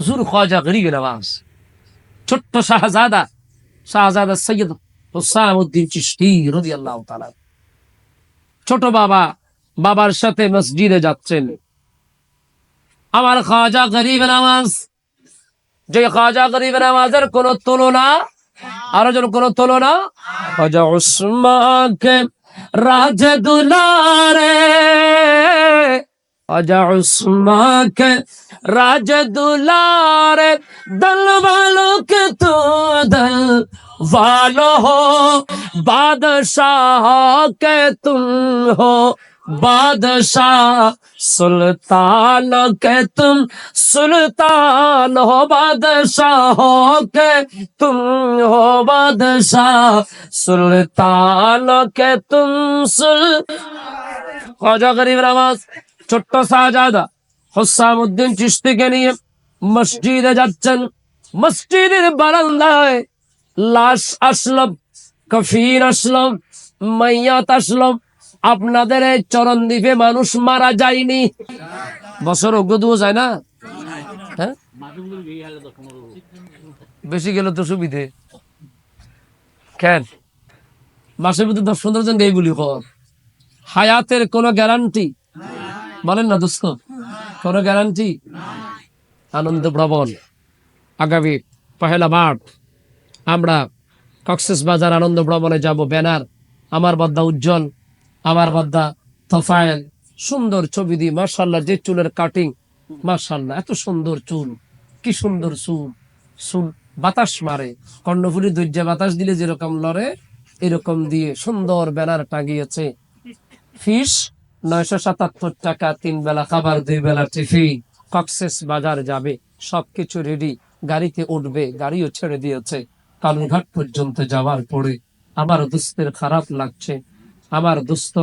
হুজুর খাজা গরিব নওয়াজ ছোট্ট শাহজাদা শাহজাদা সৈয়দ হুসাম উদ্দিন চিশতি রাদিয়াল্লাহু তাআলা ছোট বাবা বাবার সাথে মসজিদে যাচ্ছেন আমার খাজা গরিব নওয়াজ যে খাজা গরিব নওয়াজের কোন তুলনা আরও যেন কোন তুলনা খাজা উসমানকে রাজ দুলারে अजाउस्माक राज दुलारे दल वालों के तो दल वालो हो बादशाह के तुम हो बादशाह सुल्तान के तुम सुल्तान हो बादशाह के तुम हो बादशाह सुल्तान के तुम सुल खजा गरीब रामाज ছোট্ট শাহজাদা হোসামুদ্দিন চিস্তিকে নিয়ে মসজিদে যাচ্ছেন। মসজিদের বারান্দায় লাশ আসলাম কফির আসলাম মাইয়াত আসলাম আপনাদের এই চরণ দ্বীপে মানুষ মারা যায়নি। বছর অজ্ঞ যায় না? হ্যাঁ? বেশি গেলে তো সুবিধে। কেন? মাসের মধ্যে দশ পনেরো জন এই বলি কর। হায়াতের কোনো গ্যারান্টি বলেন না দোস্ত। কোনো গ্যারান্টি আনন্দ ভ্রমণ আগামী পহেলা মার্চ আমরা কক্সেস বাজার আনন্দ ভ্রমণে যাব। ব্যানার, আমার বদ্দা উজ্জ্বল, আমার বদ্দা তফায়েল। সুন্দর ছবি দিয়ে মার্শাল্লাহ যে চুলের কাটিং মার্শাল্লাহ এত সুন্দর চুল, কি সুন্দর চুল। চুল বাতাস মারে, কর্ণফুলি দৈর্য বাতাস দিলে যেরকম লড়ে, এরকম দিয়ে সুন্দর ব্যানার টাঙিয়েছে। ফিস নয়শো সাতাত্তর টাকা, তিন বেলা খাবার, দুই বেলা টিফিন। কক্সেস বাজার যাবে। সবকিছু রেডি গাড়িতে উঠবে। গাড়িও ছেড়ে দিয়েছে। কালুঘাট পর্যন্ত যাওয়ার পরে আমার দুস্তের খারাপ লাগছে। আমার দুস্থ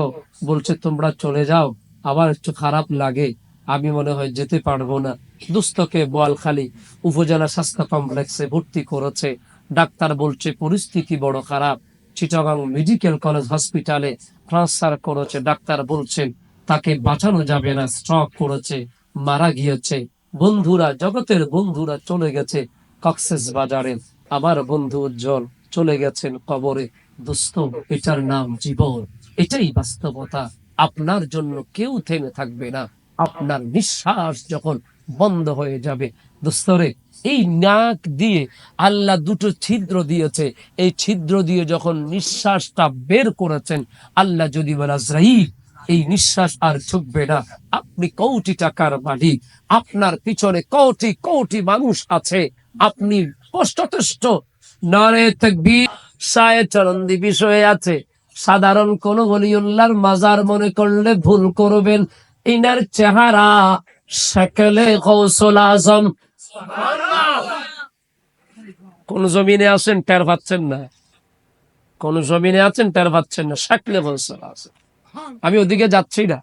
বলছে, তোমরা চলে যাও। আমার একটু খারাপ লাগে। আমি মনে হয় যেতে পারব না। দুস্থকে বোয়ালখালী উপজেলা স্বাস্থ্য কমপ্লেক্সে ভর্তি করেছে। ডাক্তার বলছে, পরিস্থিতি বড় খারাপ। চিটাগাং মেডিকেল কলেজ হসপিটালে ট্রান্সফার করেছে, ডাক্তার বলছেন তাকে বাঁচানো যাবে না, স্ট্রক করেছে, মারা গিয়েছে। বন্ধুরা, জগতের বন্ধুরা চলে গেছে কক্সেস বাজারে। আমার বন্ধু উজ্জ্বল চলে গেছেন কবরে। দোস্ত, এটার নাম জীবন। এটাই বাস্তবতা। আপনার জন্য কেউ থেমে থাকবে না। আপনার নিঃশ্বাস যখন বন্ধ হয়ে যাবে। দোস্তরে, এই নাক দিয়ে আল্লাহ দুটো ছিদ্র দিয়েছে। এই ছিদ্র দিয়ে যখন নিঃশ্বাসটা বের করেছেন, আল্লাহ যদি বলে, আজরাইল, এই নিঃশ্বাস আর ছুটবে না। আপনি কোটি টাকার মালিক। আপনার পিছনে কোটি কোটি মানুষ আছে। আপনি কষ্টতেষ্ট নরে তকবীর। সায়ে বিষয়ে আছে। সাধারণ কোন গলিউল্লার মাজার মনে করলে ভুল করবেন। ইনার চেহারা সেকেলে কৌশল আজম। কোন জমিনে আছেন টের পাচ্ছেন না। কোন জমিনে আছেন টের পাচ্ছেন না। শাকলে কৌশল আছে আমি ওদিকে যাচ্ছি না।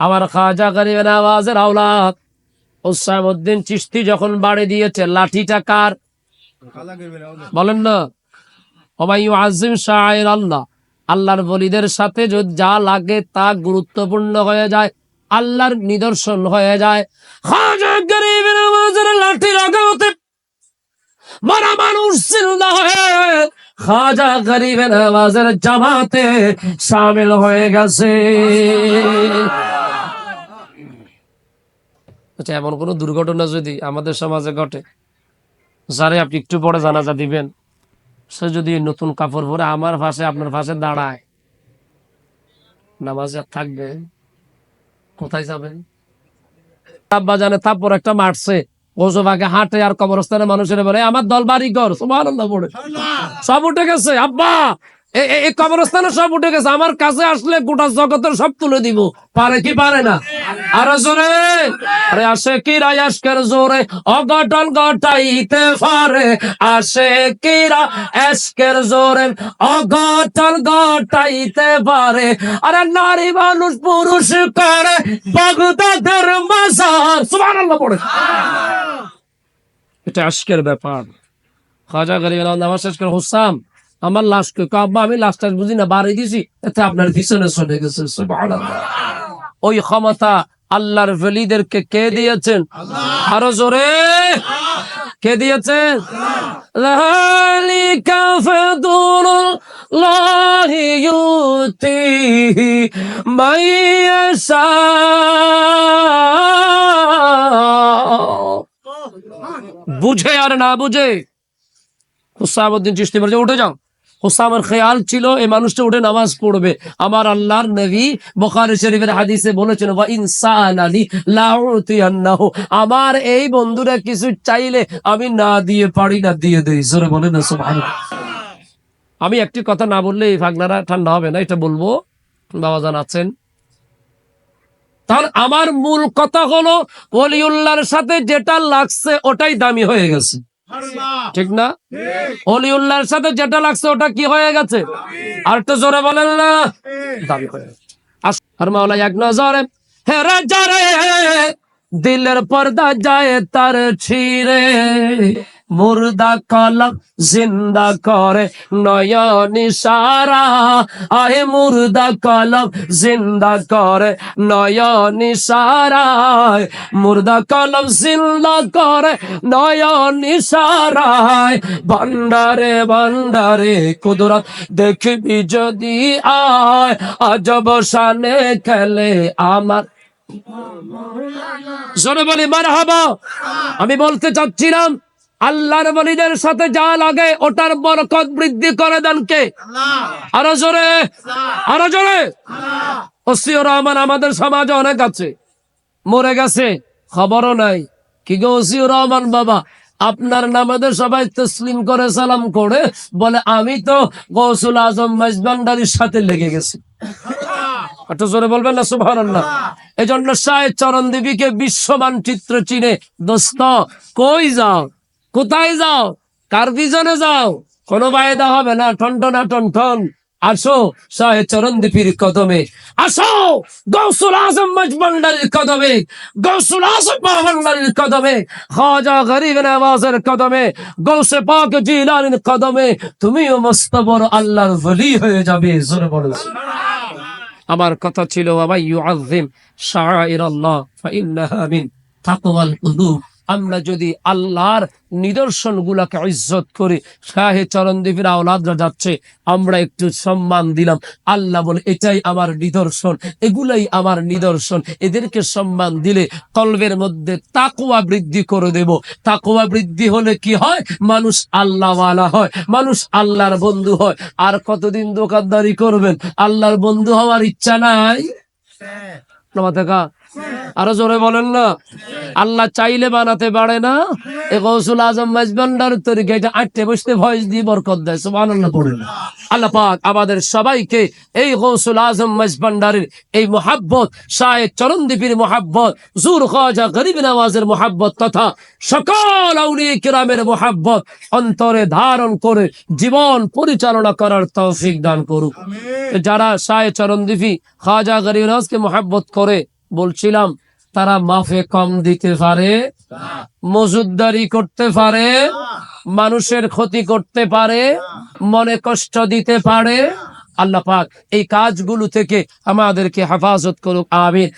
আমার খাজা গরিবের আওয়াজের আওলাদ। ওসামুদ্দিন চিস্তি যখন বাড়ি দিয়েছে, লাঠিটা কার? বলেন না। অবাইউ আজিম শাহের আল্লাহ আল্লাহর বলিদের সাথে যদি যা লাগে তা গুরুত্বপূর্ণ হয়ে যায়। আল্লাহর নিদর্শন হয়ে যায়। মারা মানুষ হয়ে খাজা গরিবের আওয়াজের জামাতে সামিল হয়ে গেছে। আচ্ছা এমন কোন দুর্ঘটনা যদি আমাদের সমাজে ঘটে, যারে আপনি একটু পরে জানাজা দিবেন, সে যদি নতুন কাপড় পরে আমার পাশে, আপনার পাশে দাঁড়ায়, নামাজে থাকবে কোথায় যাবেন? আব্বা জানে তারপর একটা মারছে। গোসবাকে হাঁটে আর কবরস্থানে মানুষের বলে আমার দল বাড়ি ঘর সুবহানাল্লাহ পড়ে। সব উঠে গেছে। আব্বা! এই কবরস্থানে সব উঠে গেছে। আমার কাছে আসলে গোটা জগতের সব তুলে দিব। পারে কি পারে না? আরে জোরে। আরে আসে কি রায়াসকের জোরে? অঘটন ঘটাইতে পারে। আসে কি রায়াসকের জোরে? অঘটন ঘটাইতে পারে। আরে নারী মানুষ, পুরুষ করে, বাগদাদের মাজার। সুবহানাল্লাহ পড়ে। এটা আজকের ব্যাপার। খাজা গরিব নামাজ শেষ করে হুসাম। আমার লাশ কে আব্বা আমি লাশটা বুঝি না বাড়ি দিছি এতে আপনার পিছনে চলে গেছে সুবহানাল্লাহ। ওই ক্ষমতা আল্লাহর ভলিদেরকে কে দিয়েছেন আরো জোরে কে দিয়েছেন ذلك فضل الله يؤتيه من يشاء বুঝে আর না বুঝে হুসামুদ্দিন চিস্তি বলছে উঠে যাও হুসামের খেয়াল ছিল, এই মানুষটা উঠে নামাজ পড়বে। আমার আল্লাহর নবী বখারি শরীফের হাদিসে বলেছেন, ওয়া ইনসান আলী লাউতিয়ান্নাহু। আমার এই বন্ধুরা কিছু চাইলে আমি না দিয়ে পারি না, দিয়ে দেই। জোরে বলেন না, সুবহানাল্লাহ। আমি একটি কথা না বললে এই ফাগনারা ঠান্ডা হবে না, এটা বলব। বাবাজান আছেন? তাহলে আমার মূল কথা হলো, ওলিউল্লাহর সাথে যেটা লাগছে, ওটাই দামি হয়ে গেছে। ঠিক না? অলিউল্লাহর সাথে যেটা লাগছে ওটা কি হয়ে গেছে? আর তো জোরে বলেন না। দাবি হয়ে আর মাওলা এক নজরে হেরে যারে দিলের পর্দা যায় তার ছিরে মুর্দা কলম জিন্দা করে নয়নি সারা। আহে মুর্দা কলম জিন্দা করে নয়নি সারায় মুর্দা কলম জিন্দা করে নয়নি সারায় ভান্ডারে ভান্ডারে কুদরত দেখবি যদি আয় আজব শানে খেলে আমার। জোরে বলি মার আমি বলতে চাচ্ছিলাম আল্লাহর বলিদের সাথে যা লাগে ওটার বরকত বৃদ্ধি করে দেন কে? আরও জোরে। আরও জোরে। ওসিও রহমান আমাদের সমাজে অনেক আছে। মরে গেছে খবরও নাই। কি গো ওসিও রহমান বাবা? আপনার নামাদের সবাই তসলিম করে সালাম করে বলে আমি তো গৌসুল আজম মেজবান্ডারির সাথে লেগে গেছি। একটু জোরে বলবেন না সুভান এই জন্য সাহেব চরণ দেবীকে বিশ্ব মানচিত্র চিনে দোস্ত কই যাও? কোথায় যাও? কার পিছনে যাও? কোনো বায়দা হবে না। টনটনা টনটন আসো, শাহে চরণদীপির কদমে। আসো, গৌসুল আজম মজবন্ডারির কদমে। গৌসুল আজম মজবন্ডারির কদমে। খাজা গরিব নওয়াজের কদমে। গৌসে পাক জিলানির কদমে। তুমিও মস্ত বড় আল্লাহর ওলি হয়ে যাবে, জোরে বলো। আমার কথা ছিল বাবা ইউআযিম শাআইরাল্লাহ, ফাইন্নাহা মিন তাকওয়াল কুলুব। আমরা যদি আল্লাহর নিদর্শন গুলাকে ইজ্জত করি শাহে চরণদেবীর আওলাদরা যাচ্ছে আমরা একটু সম্মান দিলাম। আল্লাহ বলে এটাই আমার নিদর্শন এগুলাই আমার নিদর্শন। এদেরকে সম্মান দিলে কলবের মধ্যে তাকুয়া বৃদ্ধি করে দেব। তাকুয়া বৃদ্ধি হলে কি হয়? মানুষ আল্লাহওয়ালা হয় মানুষ আল্লাহর বন্ধু হয়। আর কতদিন দোকানদারি করবেন? আল্লাহর বন্ধু হওয়ার ইচ্ছা নাই? দেখা আরও জোরে বলেন না। আল্লাহ চাইলে বানাতে পারে না। এ গৌসুল আজম মাজবান্ডার তরিকে এটা আটটে বসতে ভয়েস দিয়ে বরকত দেয় পড়েন আল্লাহ পাক আমাদের সবাইকে এই গৌসুল আজম মাজবান্ডারের এই মোহাব্বত শাহে চরণদ্বীপের মোহাব্বত জুর খাজা গরিব নওয়াজের মোহাব্বত তথা সকল আউলিয়া কিরামের মোহাব্বত অন্তরে ধারণ করে জীবন পরিচালনা করার তৌফিক দান করুক। যারা শাহে চরণদ্বীপী খাজা গরিব নওয়াজকে মোহাব্বত করে বলছিলাম, তারা মাফে কম দিতে পারে মজুদারি করতে পারে, মানুষের ক্ষতি করতে পারে, মনে কষ্ট দিতে পারে। আল্লাহ পাক এই কাজগুলো থেকে আমাদেরকে হেফাজত করুক, আমিন।